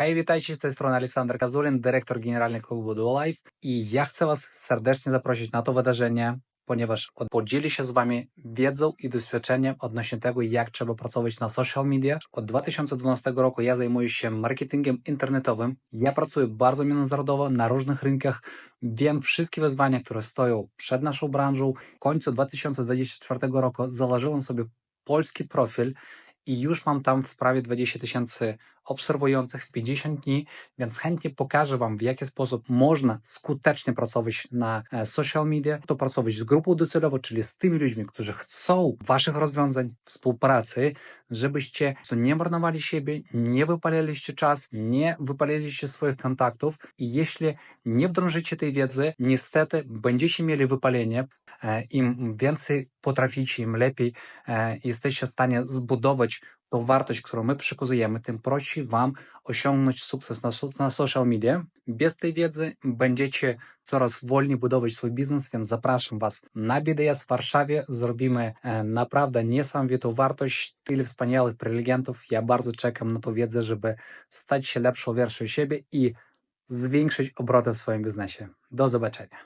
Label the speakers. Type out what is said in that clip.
Speaker 1: Hej, witajcie, z tej strony Aleksander Kazulin, dyrektor generalny klubu Duo Life i ja chcę Was serdecznie zaprosić na to wydarzenie, ponieważ od- podzielę się z Wami wiedzą i doświadczeniem odnośnie tego, jak trzeba pracować na social media. Od 2012 roku ja zajmuję się marketingiem internetowym. Ja pracuję bardzo międzynarodowo na różnych rynkach. Wiem wszystkie wyzwania, które stoją przed naszą branżą. W końcu 2024 roku założyłem sobie polski profil i już mam tam w prawie 20 tysięcy obserwujących w 50 dni, więc chętnie pokażę Wam, w jaki sposób można skutecznie pracować na e, social media, to pracować z grupą docelową, czyli z tymi ludźmi, którzy chcą Waszych rozwiązań, współpracy, żebyście nie marnowali siebie, nie wypaliliście czas, nie wypaliliście swoich kontaktów i jeśli nie wdrążycie tej wiedzy, niestety będziecie mieli wypalenie. E, Im więcej potraficie, im lepiej e, jesteście w stanie zbudować tą wartość, którą my przekazujemy, tym prościej Wam osiągnąć sukces na, na social media. Bez tej wiedzy będziecie coraz wolniej budować swój biznes, więc zapraszam Was na BDS w Warszawie. Zrobimy e, naprawdę niesamowitą wartość. Tyle wspaniałych prelegentów. Ja bardzo czekam na tą wiedzę, żeby stać się lepszą wersją siebie i zwiększyć obroty w swoim biznesie. Do zobaczenia.